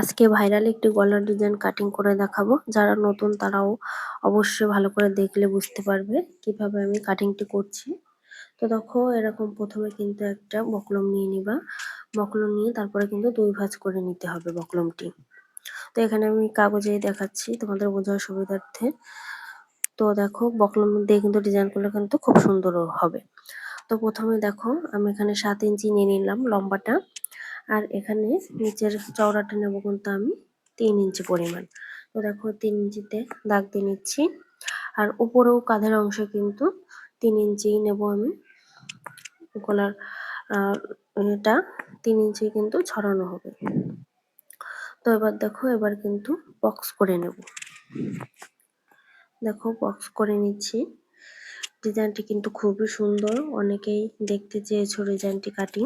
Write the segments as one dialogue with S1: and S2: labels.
S1: আজকে ভাইরাল একটি গলার ডিজাইন কাটিং করে দেখাবো। যারা নতুন, তারাও অবশ্যই ভালো করে দেখলে বুঝতে পারবে কীভাবে আমি কাটিংটি করছি। তো দেখো, এরকম প্রথমে কিন্তু একটা বকলম নিয়ে নিবা। বকলম নিয়ে তারপরে কিন্তু দুই ভাঁজ করে নিতে হবে বকলমটি। তো এখানে আমি কাগজেই দেখাচ্ছি তোমাদের বোঝার সুবিধার্থে। তো দেখো, বকলম দিয়ে কিন্তু ডিজাইন করলে কিন্তু খুব সুন্দর হবে। তো প্রথমে দেখো, আমি এখানে সাত ইঞ্চি নিয়ে নিলাম লম্বাটা। আর এখানে নিচের চওড়াটা নেব কিন্তু আমি তিন ইঞ্চি পরিমাণ। তো দেখো তিন ইঞ্চিতে দাগ দিয়ে নিচ্ছি। আর উপরেও কাঁধের অংশ কিন্তু তিন ইঞ্চি নেব আমি। গলার এটা তিন ইঞ্চি কিন্তু ছড়ানো হবে। তো এবার দেখো, এবার কিন্তু বক্স করে নেব। দেখো, বক্স করে নিচ্ছি। ডিজাইনটি কিন্তু খুবই সুন্দর। অনেকেই দেখতে চেয়েছো ডিজাইনটি কাটিং।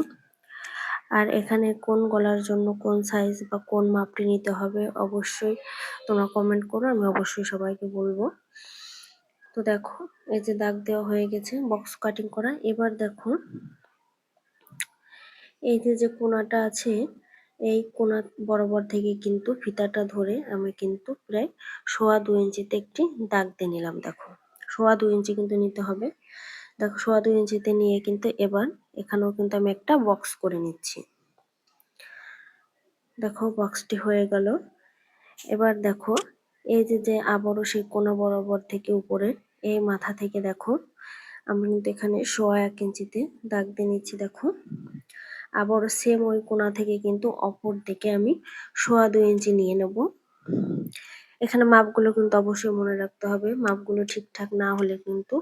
S1: আর এখানে কোন গলার জন্য কোন সাইজ বা কোন মাপটি নিতে হবে অবশ্যই তোমরা কমেন্ট করো, আমি অবশ্যই সবাইকে বলব। তো দেখো, এই যে দাগ দেওয়া হয়ে গেছে বক্স কাটিং করা। এবার দেখো, এই যে যে কোনাটা আছে, এই কোনা বরাবর থেকে কিন্তু ফিতাটা ধরে আমি কিন্তু প্রায় সোয়া দু ইঞ্চিতে একটি দাগ দিয়ে নিলাম, দেখো। সোয়া দু ইঞ্চি কিন্তু নিতে হবে। দেখো, সোয়া দু ইঞ্চিতে নিয়ে কিন্তু এবার এখানেও কিন্তু আমি একটা বক্স করে নিচ্ছি। দেখো বক্সটি হয়ে গেল। এবার দেখো, এই যে যে আবারও সেই কোনা বরাবর থেকে উপরে, এই মাথা থেকে দেখো, আমি কিন্তু এখানে সোয়া এক ইঞ্চিতে দাগ দিয়ে নিচ্ছি, দেখো। আবারও সেম ওই কোনা থেকে কিন্তু অপর দিকে আমি সোয়া দুই ইঞ্চি নিয়ে নেব। এখানে মাপগুলো কিন্তু অবশ্যই মনে রাখতে হবে। মাপগুলো ঠিকঠাক না হলে কিন্তু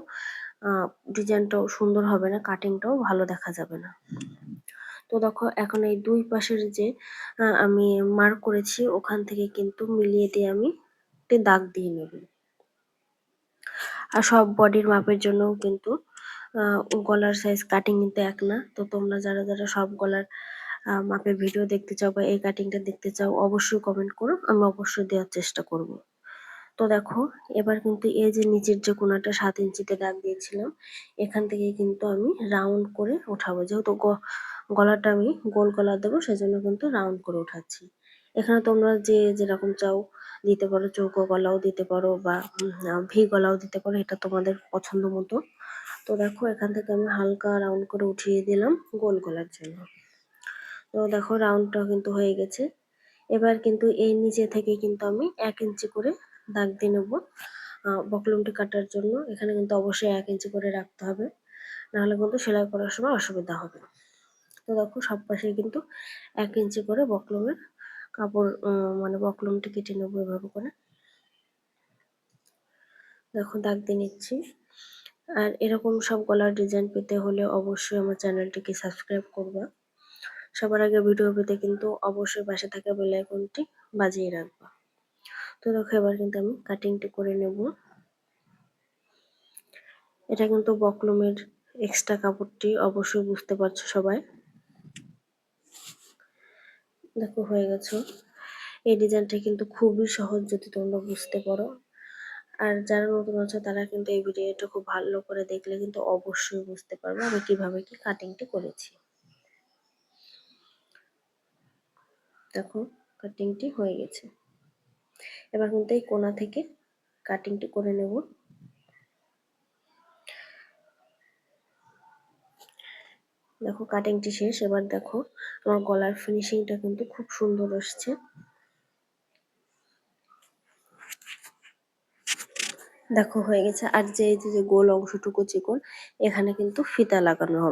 S1: ডিজাইনটাও সুন্দর হবে না কাটিংটাও ভালো দেখা যাবে না। তো দেখো, এখন এই দুই পাশের যে আমি মার্ক করেছি, ওখান থেকে কিন্তু মিলিয়ে দিয়ে আমি একটি দাগ দিয়ে নেব। আর সব বডির মাপের জন্যও কিন্তু গলার সাইজ কাটিং কিন্তু এক না। তো তোমরা যারা যারা সব গলার মাপের ভিডিও দেখতে চাও বা এই কাটিংটা দেখতে চাও, অবশ্যই কমেন্ট করো, আমি অবশ্যই দেওয়ার চেষ্টা করব। তো দেখো, এবার কিন্তু এই যে নিচের যে কোনাটা সাত ইঞ্চিতে দাগ দিয়েছিলাম, এখান থেকে কিন্তু আমি রাউন্ড করে উঠাবো। যেহেতু গলাটা আমি গোল গলা দেবো, সেজন্য কিন্তু রাউন্ড করে উঠাচ্ছি। এখানে তোমরা যে যেরকম চাও দিতে পারো, চৌকো গলাও দিতে পারো বা ভি গলাও দিতে পারো, এটা তোমাদের পছন্দ মতো। তো দেখো, এখান থেকে আমি হালকা রাউন্ড করে উঠিয়ে দিলাম গোল গলার জন্য। তো দেখো রাউন্ডটা কিন্তু হয়ে গেছে। এবার কিন্তু এই নিচে থেকে কিন্তু আমি এক ইঞ্চি করে দাগ দিয়ে নেব। বকলমটি কাটার জন্য এখানে কিন্তু অবশ্যই এক ইঞ্চি করে রাখতে হবে। নাহলে কিন্তু সেলাই করার সময় অসুবিধা হবে। তো দেখো, সব পাশে কিন্তু এক ইঞ্চি করে বকলমের কাপড় মানে বকলমটি কেটে নেব এভাবে করে। দেখো, দাগ দিয়ে নিচ্ছি। আর এরকম সব গলার ডিজাইন পেতে হলে অবশ্যই আমার চ্যানেলটিকে সাবস্ক্রাইব করবা। সবার আগে ভিডিও পেতে কিন্তু অবশ্যই পাশে থাকা বেল আইকনটি বাজিয়ে রাখবা। তো দেখো, এবার কিন্তু আমি কাটিংটি করে নেব। এটা কিন্তু বকলমের এক্সট্রা কাপড়টি অবশ্যই বুঝতে পারছ সবাই। দেখো, হয়ে গেছো। এই ডিজাইনটা কিন্তু খুবই সহজ যদি তোমরা বুঝতে পারো। আর যারা নতুন আছো, তারা কিন্তু এই ভিডিওটা খুব ভালো করে দেখলে কিন্তু অবশ্যই বুঝতে পারবে আমি কীভাবে কি কাটিংটি করেছি। দেখো কাটিংটি হয়ে গেছে। এবার কিন্তু এই কোনা থেকে কাটিংটি করে নেব। দেখো কাটিংটি শেষ, এবার দেখো আমার গলার ফিনিশিংটা কিন্তু খুব সুন্দর আসছে। দেখো হয়ে গেছে, আর যে যে গোল অংশটুকু চিকন, এখানে কিন্তু ফিতা লাগানো হবে।